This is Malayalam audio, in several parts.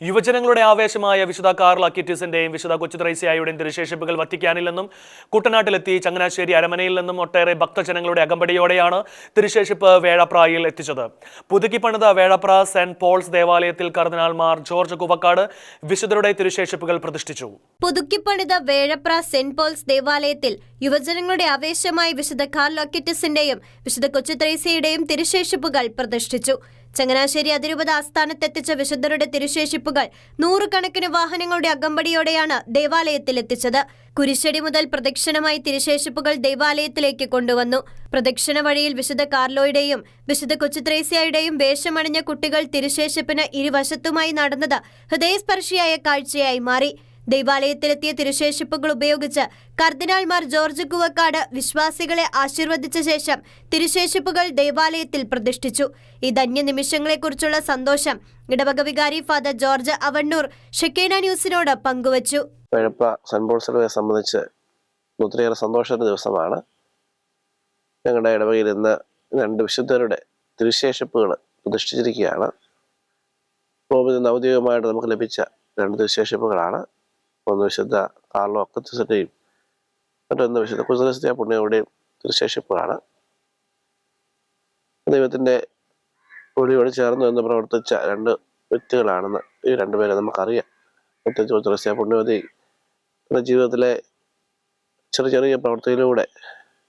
യുവജനങ്ങളുടെ ആവേശമായ വിശുദ്ധ കാർള അക്കിറ്റിസിന്റെയും വിശുദ്ധ കൊച്ചുത്രൈസിയായുടെയും തിരുശേഷിപ്പുകൾ വത്തിക്കാനിൽ കുട്ടനാട്ടിലെത്തി ചങ്ങനാശ്ശേരി അരമനയിൽ നിന്നും ഒട്ടേറെ ഭക്തജനങ്ങളുടെ അകമ്പടിയോടെയാണ് തിരുശേഷിപ്പ് വേഴപ്രായിൽ എത്തിച്ചത്. പുതുക്കി പണിത വേഴപ്ര സെന്റ് പോൾസ് ദേവാലയത്തിൽ കർദിനാൾമാർ ജോർജ് കുവക്കാട് വിശുദ്ധരുടെ തിരുശേഷിപ്പുകൾ പ്രതിഷ്ഠിച്ചു. പുതുക്കി പണിത വേഴപ്ര സെന്റ് പോൾസ് ദേവാലയത്തിൽ യുവജനങ്ങളുടെ ആവേശമായ വിശുദ്ധ കാർ ലോക്കറ്റിസിന്റെയും വിശുദ്ധ കൊച്ചുത്രൈസിയുടെയും തിരുശേഷിപ്പുകൾ പ്രതിഷ്ഠിച്ചു. ചങ്ങനാശ്ശേരി അതിരൂപത ആസ്ഥാനത്തെത്തിച്ച വിശുദ്ധരുടെ തിരുശേഷിപ്പുകൾ നൂറുകണക്കിന് വാഹനങ്ങളുടെ അകമ്പടിയോടെയാണ് ദേവാലയത്തിലെത്തിച്ചത്. കുരിശ്ശടി മുതൽ പ്രദക്ഷിണമായി തിരുശേഷിപ്പുകൾ ദേവാലയത്തിലേക്ക് കൊണ്ടുവന്നു. പ്രദക്ഷിണ വഴിയിൽ വിശുദ്ധ കാർലോയുടെയും വിശുദ്ധ കൊച്ചുത്രേസ്യയുടെയും വേഷമണിഞ്ഞ കുട്ടികൾ തിരുശേഷിപ്പിന് ഇരുവശത്തുമായി നടന്നത് ഹൃദയസ്പർശിയായ കാഴ്ചയായി മാറി. ദൈവാലയത്തിലെത്തിയ തിരുശേഷിപ്പുകൾ ഉപയോഗിച്ച് കർദിനാൾമാർ ജോർജ് കുവക്കാട് വിശ്വാസികളെ ആശീർവദിച്ച ശേഷം തിരുശേഷിപ്പുകൾ ദേവാലയത്തിൽ പ്രതിഷ്ഠിച്ചു. ഈ ധന്യ നിമിഷങ്ങളെക്കുറിച്ചുള്ള സന്തോഷം ഇടവക വികാരി ഫാദർ ജോർജ് അവണ്ണൂർ ഷെക്കേന ന്യൂസിനോട് പങ്കുവച്ചു. സംബന്ധിച്ച് ഒത്തിരിയേറെ സന്തോഷത്തിന്റെ ദിവസമാണ്. ഞങ്ങളുടെ ഇടവകയിൽ ഇന്ന് രണ്ട് വിശുദ്ധരുടെ തിരുശേഷിപ്പുകൾ പ്രതിഷ്ഠിച്ചിരിക്കുകയാണ്. നിന്ന് ഔദ്യോഗികമായിട്ട് നമുക്ക് ലഭിച്ച രണ്ട് തിരുശേഷിപ്പുകളാണ്. ഒന്ന് വിശുദ്ധ കാർലോ അക്കത്തിന്റെയും മറ്റൊന്ന് വിശുദ്ധ കുസലസ്തിയ പുണ്യയുടെയും തിരുശേഷിപ്പുകളാണ് ദൈവത്തിന്റെ ഒളിയോട് ചേർന്ന് നിന്ന് പ്രവർത്തിച്ച രണ്ട് വ്യക്തികളാണെന്ന് ഈ രണ്ടുപേരെ നമുക്കറിയാം. പ്രത്യേകിച്ച് കുസലസ്തിയ പുണ്യവതി തന്റെ ജീവിതത്തിലെ ചെറിയ ചെറിയ പ്രവൃത്തിയിലൂടെ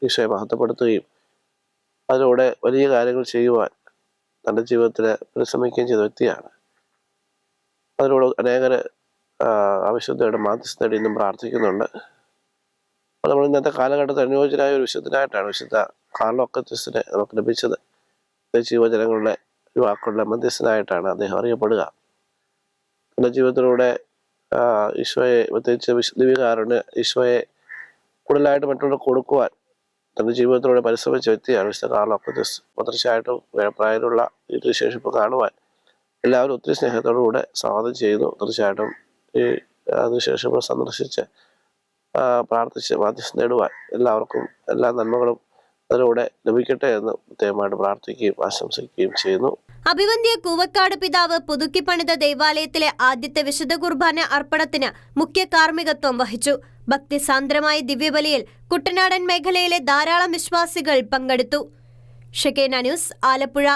ഈശോയെ മഹത്വപ്പെടുത്തുകയും അതിലൂടെ വലിയ കാര്യങ്ങൾ ചെയ്യുവാൻ തന്റെ ജീവിതത്തിൽ പരിശ്രമിക്കുകയും ചെയ്ത വ്യക്തിയാണ്. അതിലൂടെ അനേകര് അവിശുദ്ധയുടെ മാധ്യസ്ഥ തേടി ഇന്നും പ്രാർത്ഥിക്കുന്നുണ്ട്. അപ്പോൾ നമ്മൾ ഇന്നത്തെ കാലഘട്ടത്തിൽ അനുയോജ്യനായ ഒരു വിശുദ്ധനായിട്ടാണ് വിശുദ്ധ കാർലോക്കത്തിസിനെ നമുക്ക് ലഭിച്ചത്. യുവജനങ്ങളുടെ യുവാക്കളുടെ മധ്യസ്ഥനായിട്ടാണ് അദ്ദേഹം അറിയപ്പെടുക. തന്റെ ജീവിതത്തിലൂടെ ഈശോയെ പ്രത്യേകിച്ച് വിശുദ്ധികാരന് ഈശോയെ കൂടുതലായിട്ട് മറ്റുള്ളവർ കൊടുക്കുവാൻ തന്റെ ജീവിതത്തിലൂടെ പരിശ്രമിച്ച വ്യക്തിയാണ് വിശുദ്ധ കാർലോക്കത്തിസ് പത്രശായിട്ടും പ്രായത്തിലുള്ള ഈ വിശേഷിപ്പ് കാണുവാൻ എല്ലാവരും ഒത്തിരി സ്നേഹത്തോടുകൂടെ സ്വാഗതം ചെയ്യുന്നു. തീർച്ചയായിട്ടും ഈ അതിനുശേഷം സന്ദർശിച്ച് പ്രാർത്ഥിച്ച് മാധ്യസ്ഥം നേടുവാൻ എല്ലാവർക്കും എല്ലാ നന്മകളും അതിലൂടെ ലഭിക്കട്ടെ എന്ന് പ്രത്യേകമായിട്ട് പ്രാർത്ഥിക്കുകയും ആശംസിക്കുകയും ചെയ്യുന്നു. അഭിവന്ധ്യ കൂവക്കാട് പിതാവ് പുതുക്കിപ്പണിത ദേവാലയത്തിലെ ആദ്യത്തെ വിശുദ്ധ കുർബാന അർപ്പണത്തിന് മുഖ്യ കാർമ്മികത്വം വഹിച്ചു. ഭക്തിസാന്ദ്രമായ ദിവ്യബലിയിൽ കുട്ടനാടൻ മേഖലയിലെ ധാരാളം വിശ്വാസികൾ പങ്കെടുത്തു. Shekinah news Alappuzha.